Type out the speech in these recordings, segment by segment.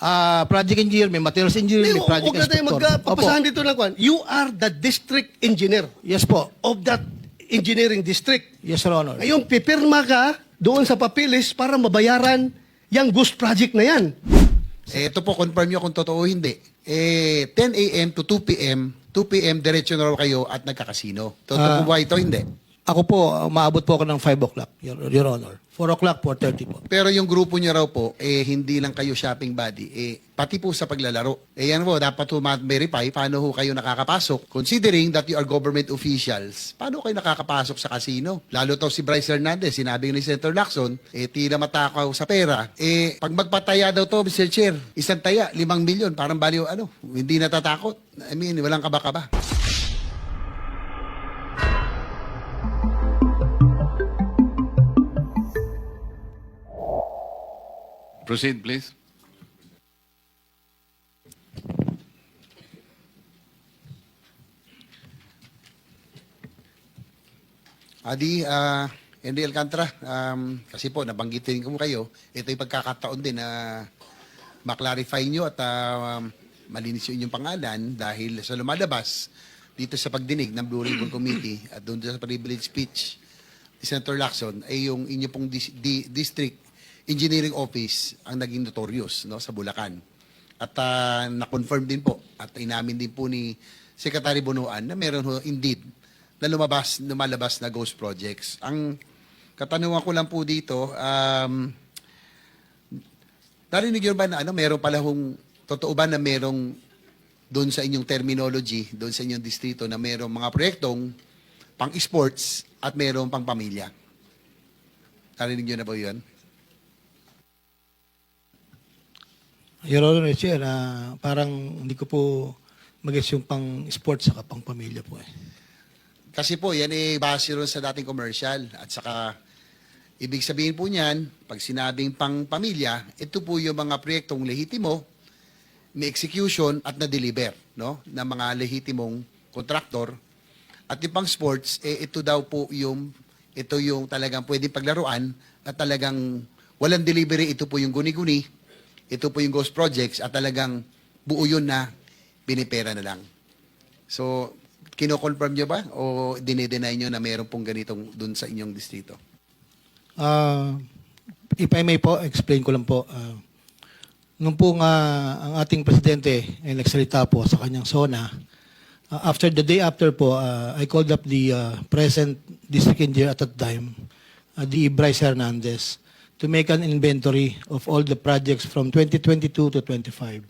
ah, project engineer, may materials engineer, may project huwag na tayo inspector. magpapasahan Opo. dito ng kwan. You are the district engineer Yes po. of that engineering district. Yes, Your Honor. Ngayon, pipirma ka doon sa papilis para mabayaran yung ghost project na yan. Eh, ito po, confirm nyo kung totoo o hindi. Eh, 10 a.m. to 2 p.m., 2 p.m. diretso na raw kayo at nagkakasino. Totoo Ah. po ba ito? Hindi. Ako po, umaabot po ako ng 5 o'clock, Your, Your Honor. 4 o'clock, 4.30 po. Pero yung grupo niya raw po, eh, hindi lang kayo shopping buddy, eh, pati po sa paglalaro. Eh, yan po, dapat po ma-verify paano ho kayo nakakapasok. Considering that you are government officials, paano kayo nakakapasok sa casino? Lalo to si Bryce Hernandez, sinabi ni Senator Lacson, eh, tila matakaw sa pera. Eh, pag magpataya daw to, Mr. Chair, isang taya, limang milyon, parang baliw, ano, hindi natatakot. I mean, walang kaba-kaba. Proceed, please. Adi, ah, Andy Alcantara, um, kasi po, nabanggitin ko kayo, ito yung pagkakataon din na maklarify nyo at ah, malinis yung inyong pangalan dahil sa lumalabas dito sa pagdinig ng Blue Ribbon Committee at doon sa privilege speech ni Senator Lacson ay yung inyo pong dis- di- district engineering office ang naging notorious no, sa Bulacan. At ah, na-confirm din po at inamin din po ni Secretary Bonoan na meron ho indeed na lumabas, lumalabas na ghost projects. Ang katanungan ko lang po dito, um, narinig yun ba na ano, meron pala hong, totoo ba na merong doon sa inyong terminology, doon sa inyong distrito na merong mga proyektong pang sports at merong pang pamilya? Narinig nyo na ba yun? Your Honor, ah, parang hindi ko po mag yung pang sports saka pang pamilya po eh. Kasi po, yan eh, base ron sa dating commercial. At saka, ibig sabihin po niyan, pag sinabing pang pamilya, ito po yung mga proyektong lehitimo, may execution at na-deliver, no? ng mga lehitimong kontraktor. At yung pang sports, eh, ito daw po yung, ito yung talagang pwedeng paglaruan at talagang walang delivery, ito po yung guni-guni, ito po yung ghost projects at talagang buo yun na binipera na lang. So, kino-confirm nyo ba o dinideny nyo na meron pong ganitong dun sa inyong distrito? Ah, if I may po, explain ko lang po. ah, nung po nga ang ating presidente ay nagsalita po sa kanyang SONA, ah, after the day after po, ah, I called up the ah, present district engineer at that time, uh, the Bryce Hernandez, to make an inventory of all the projects from 2022 to 25.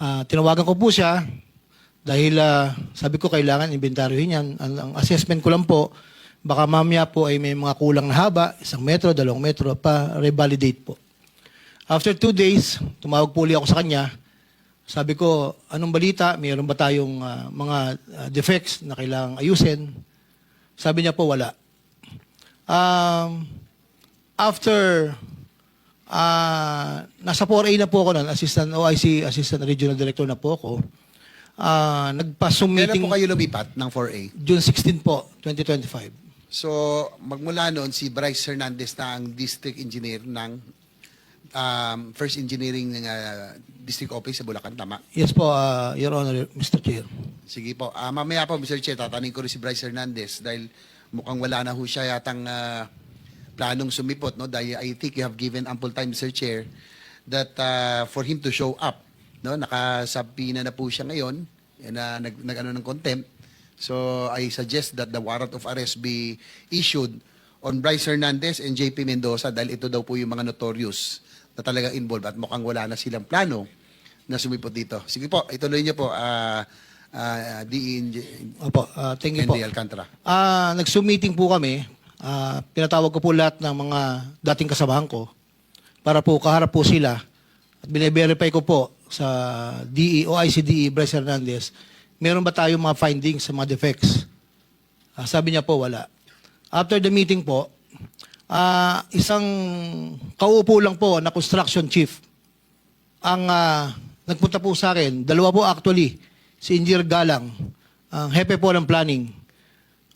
Ah, tinawagan ko po siya dahil ah, sabi ko kailangan inventaryohin yan. Ang, ang assessment ko lang po, baka mamaya po ay may mga kulang na haba, isang metro, dalawang metro, pa revalidate po. After two days, tumawag po ulit ako sa kanya. Sabi ko, anong balita? Mayroon ba tayong ah, mga ah, defects na kailangang ayusin? Sabi niya po, wala. Um, after ah nasa 4A na po ako nun, assistant OIC, assistant regional director na po ako. Ah, nagpa-Zoom Kailan po kayo lumipat ng 4A? June 16 po, 2025. So, magmula noon, si Bryce Hernandez na ang district engineer ng um, First Engineering ng uh, District Office sa Bulacan, tama? Yes po, ah, Your Honor, Mr. Chair. Sige po. Ah, mamaya po, Mr. Che, tatanin ko rin si Bryce Hernandez dahil mukhang wala na ho siya yatang ah, planong sumipot. No? Dahil I think you have given ample time, Mr. Chair, that ah, for him to show up. No? Nakasabina na po siya ngayon na nag, nag ano ng contempt. So I suggest that the warrant of arrest be issued on Bryce Hernandez and JP Mendoza dahil ito daw po yung mga notorious na talaga involved at mukhang wala na silang plano na sumipot dito. Sige po, ituloy niyo po, ah uh, Opo, ah, thank you po. Andy Alcantara. Ah, nag-Zoom meeting po kami. Ah, pinatawag ko po lahat ng mga dating kasamahan ko para po kaharap po sila at bine-verify ko po sa DE o ICDE Bryce Hernandez, meron ba tayong mga findings sa mga defects? Ah, sabi niya po wala. After the meeting po, ah, isang kaupo lang po na construction chief ang ah, nagpunta po sa akin, dalawa po actually, si Engineer Galang, ang hepe po ng planning.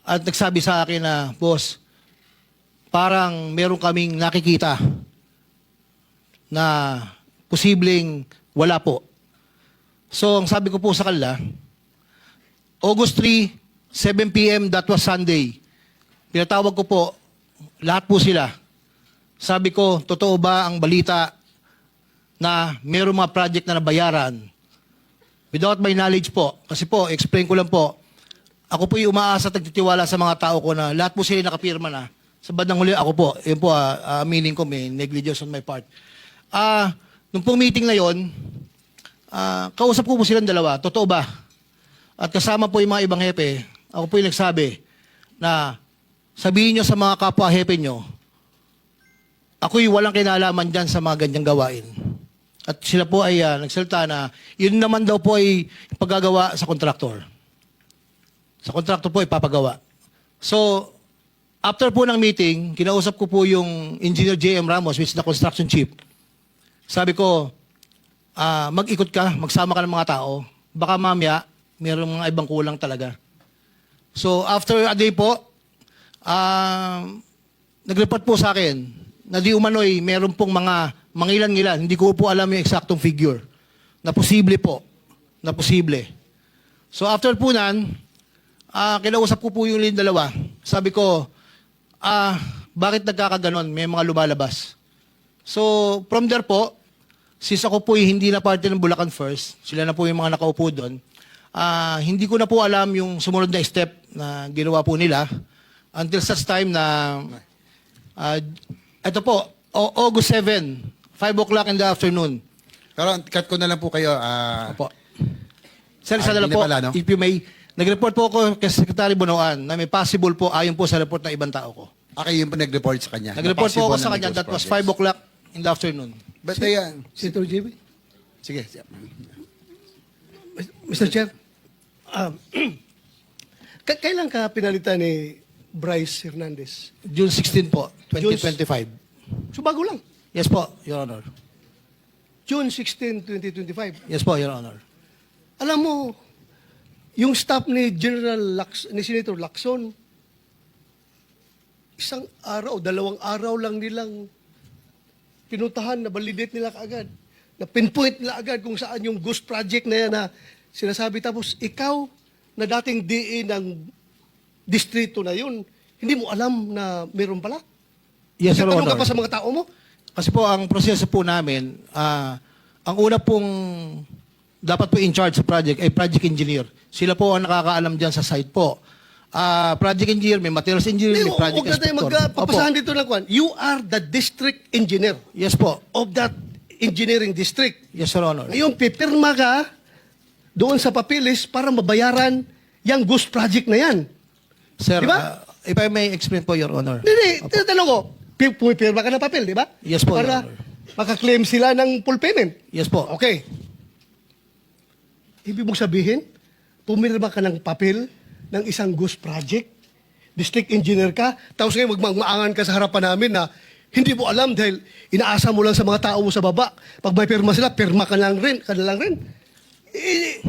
At nagsabi sa akin na, boss, parang meron kaming nakikita na posibleng wala po. So, ang sabi ko po sa kanila, August 3, 7 p.m., that was Sunday. Pinatawag ko po, lahat po sila. Sabi ko, totoo ba ang balita na mayroong mga project na nabayaran? Without my knowledge po, kasi po, explain ko lang po, ako po yung umaasa at nagtitiwala sa mga tao ko na lahat po sila nakapirma na. Sa bandang huli, ako po, yun po, ah, meaning ko may negligence on my part. Ah, nung pong meeting na yon, ah, kausap ko po silang dalawa, totoo ba? At kasama po yung mga ibang hepe, ako po yung nagsabi na sabihin nyo sa mga kapwa hepe nyo, ako'y walang kinalaman dyan sa mga ganyang gawain. At sila po ay ah, nagsalita na yun naman daw po ay paggagawa sa kontraktor. Sa kontraktor po ipapagawa. So, after po ng meeting, kinausap ko po yung Engineer J.M. Ramos, which is the construction chief. Sabi ko, ah, mag-ikot ka, magsama ka ng mga tao. Baka mamaya, mayroong mga ibang kulang talaga. So, after a day po, ah, nag-report po sa akin na di umano'y meron pong mga mangilan-ngilan. Hindi ko po alam yung eksaktong figure. Na posible po. Na posible. So, after po nan, Ah, kinausap ko po yung dalawa. Sabi ko, ah, bakit nagkakaganon? May mga lumalabas. So, from there po, since ako po hindi na parte ng Bulacan First, sila na po yung mga nakaupo doon, ah, hindi ko na po alam yung sumunod na step na ginawa po nila until such time na, ah, ito po, O- August 7, 5 o'clock in the afternoon. Pero cut ko na lang po kayo. ah, Opo. Sir, Ah, isa na lang hindi po, pala, no? if you may, nag-report po ako kay Secretary Bonoan na may possible po ayon po sa report ng ibang tao ko. okay, yung po nag-report sa kanya. Nag-report po ako sa kanya, that was projects. 5 o'clock in the afternoon. But ayan, Senator JB? sige. Mr. Chair, um, kailan ka pinalitan ni Bryce Hernandez? June 16 po, 2025. So bago lang. Yes po, Your Honor. June 16, 2025. Yes po, Your Honor. Alam mo, yung staff ni General Lax, ni Senator Lacson, isang araw, dalawang araw lang nilang pinuntahan, na validate nila kaagad. Na pinpoint nila agad kung saan yung ghost project na yan na sinasabi. Tapos ikaw, na dating DE ng distrito na yun, hindi mo alam na meron pala? Yes, Nagtanong Honor. ka pa sa mga tao mo? Kasi po, ang proseso po namin, ah, ang una pong dapat po in charge sa project ay project engineer. Sila po ang nakakaalam dyan sa site po. Ah, project engineer, may materials engineer, Hindi, may project huwag na tayo inspector. magpapasahan Opo. dito ng kwan. You are the district engineer Yes po. of that engineering district. Yes, Your Honor. Ngayon, pipirma ka doon sa papilis para mabayaran yung ghost project na yan. Sir, Di ba? ah, if I may explain po, Your Honor. Hindi, hindi. Tinatanong ko, pi- pumipirma ka ng papel, di ba? Yes po, Para Your Honor. makaklaim sila ng full payment. Yes po. Okay. Ibig mong sabihin, pumirma ka ng papel ng isang ghost project, district engineer ka, tapos ngayon magmamaangan ka sa harapan namin na hindi mo alam dahil inaasa mo lang sa mga tao mo sa baba. Pag may pirma sila, pirma ka lang rin, ka lang rin. Eh,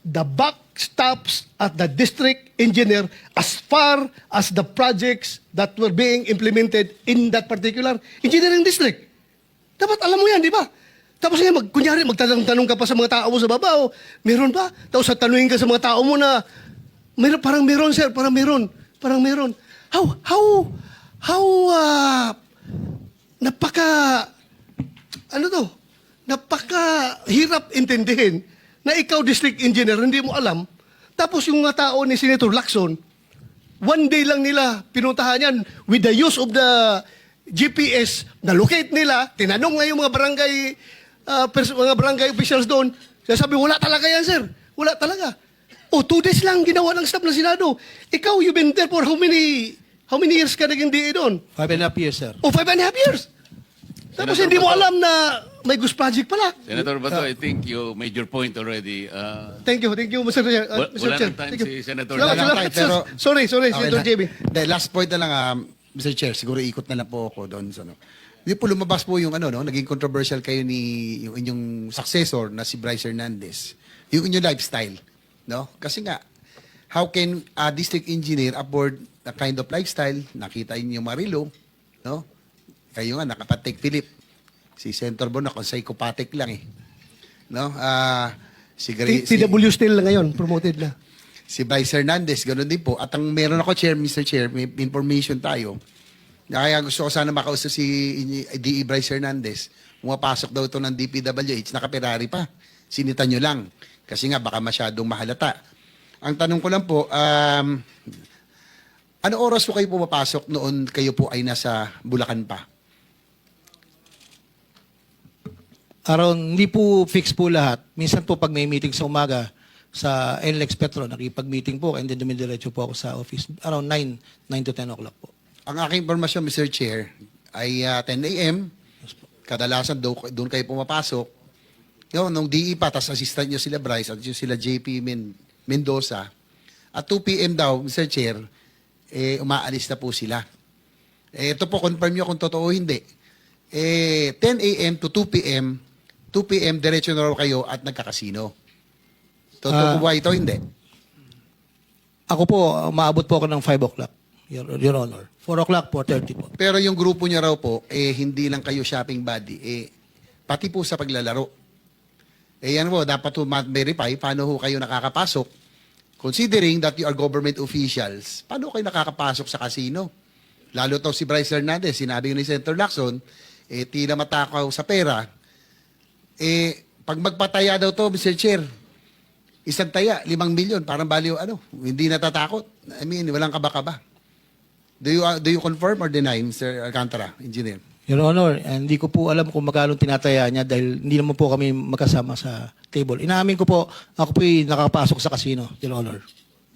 the buck stops at the district engineer as far as the projects that were being implemented in that particular engineering district. Dapat alam mo yan, di ba? Tapos ngayon, mag, kunyari, magtanong-tanong ka pa sa mga tao mo sa baba, o, meron ba? Tapos tanungin ka sa mga tao mo na, meron, parang meron, sir, parang meron, parang meron. How, how, how, ah, napaka, ano to, napaka hirap intindihin na ikaw district engineer, hindi mo alam. Tapos yung mga tao ni Senator Lacson, one day lang nila pinuntahan yan with the use of the GPS, na-locate nila, tinanong nga yung mga barangay, ah, pers- mga barangay officials doon, sabi, wala talaga yan, sir. Wala talaga. Oh, two days lang ginawa ng staff ng Senado. Ikaw, you've been there for how many, how many years ka naging DA doon? Five and a half years, sir. Oh, five and a half years. Tapos Senator hindi mo Bato. alam na may ghost project pala. Senator Bato, I think you made your point already. Uh, Thank you, thank you, Mr. Chair. Uh, Mr. wala Chair. time Thank you. si Senator Salamat, salamat. pero- sorry, sorry, Okay Senator na. JB. The last point na lang, um, Mr. Chair, siguro ikot na lang po ako doon. Sa, ano. Di po lumabas po yung ano, no, naging controversial kayo ni yung inyong successor na si Bryce Hernandez. Yung inyong lifestyle. No? Kasi nga, how can a district engineer afford the kind of lifestyle? Nakita niyo Marilo, no? Kayo nga, nakapatake Philip. Si Senator Bono, kung psychopathic lang eh. No? Ah, si, T- Gary, si, TW still ngayon, promoted na. si Bryce Hernandez, ganoon din po. At ang meron ako, Chair, Mr. Chair, may information tayo. Kaya gusto ko sana makausap si D.E. Bryce Hernandez. Pumapasok daw ito ng DPWH, naka-Ferrari pa. Sinita nyo lang. Kasi nga, baka masyadong mahalata. Ang tanong ko lang po, um, ano oras po kayo pumapasok noon kayo po ay nasa Bulacan pa? Around, hindi po fix po lahat. Minsan po pag may meeting sa umaga sa NLEX Petro, nakipag-meeting po and then dumidiretso po ako sa office. Around 9, 9 to 10 o'clock po. Ang aking informasyon, Mr. Chair, ay ah, 10 a.m. Kadalasan do- doon kayo pumapasok. Yo, nung DE pa, tas assistant nyo sila Bryce at yung sila JP Men- Mendoza. At 2 p.m. daw, Mr. Chair, eh, umaalis na po sila. Eh, ito po, confirm nyo kung totoo o hindi. Eh, 10 a.m. to 2 p.m., 2 p.m. diretso na raw kayo at nagkakasino. Totoo Ah. po ba ito? Hindi. Ako po, maabot po ako ng 5 o'clock, Your, Your Honor. 4 o'clock, 4.30 po. Pero yung grupo niya raw po, eh, hindi lang kayo shopping buddy, eh, pati po sa paglalaro. Eh, yan po, dapat po ma-verify paano ho kayo nakakapasok. Considering that you are government officials, paano kayo nakakapasok sa casino? Lalo to si Bryce Hernandez, sinabi ni Senator Lacson, eh, tila matakaw sa pera. Eh, pag magpataya daw to, Mr. Chair, isang taya, limang milyon, parang baliw, ano, hindi natatakot. I mean, walang kaba-kaba. Do you uh, do you confirm or deny, Mr. Alcantara, engineer? Your Honor, hindi ko po alam kung magkano tinataya niya dahil hindi naman po kami magkasama sa table. Inaamin ko po, ako po nakapasok sa casino, Your Honor.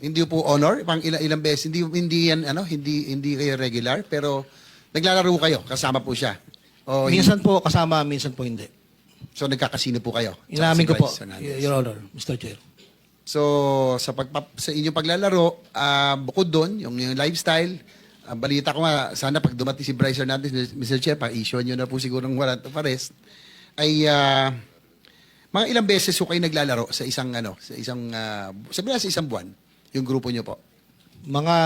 Hindi po honor, pang ilang, ilang beses, hindi hindi yan ano, hindi hindi kayo regular, pero naglalaro kayo, kasama po siya. O Minsan po kasama, minsan po hindi. so nagkakasino po kayo. Inaamin ko po. Your Honor, Mr. Chair. So sa pagpa, sa inyong paglalaro, ah, bukod doon, yung, yung lifestyle, ang balita ko nga, sana pag dumating si Bryce Hernandez, Mr. Chair, pa-issue nyo na po siguro ng warrant of arrest, ay ah, mga ilang beses ko kayo naglalaro sa isang ano, sa isang uh, sabi na sa isang buwan, yung grupo nyo po. Mga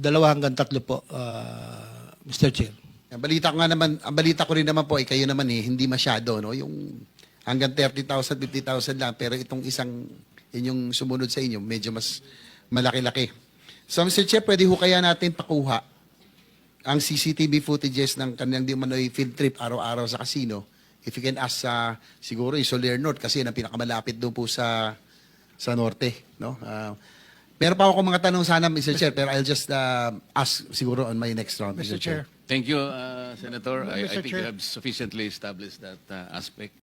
dalawa hanggang tatlo po, uh, Mr. Chair. Ang balita ko nga naman, ang balita ko rin naman po ay kayo naman eh, hindi masyado, no? Yung hanggang 30,000, 50,000 lang, pero itong isang, yun yung sumunod sa inyo, medyo mas malaki-laki. So, Mr. Chair, pwede ho kaya natin pakuha ang CCTV footages ng kanilang di manoy field trip araw-araw sa casino. If you can ask sa siguro yung Soler North kasi yun ang pinakamalapit doon po sa sa norte, no? Ah, meron pa ako mga tanong sana Mr. Chair, pero I'll just uh, ask siguro on my next round, Mr. Chair. Thank you, uh, Senator. I, I Mr. think Chair. you have sufficiently established that uh, aspect.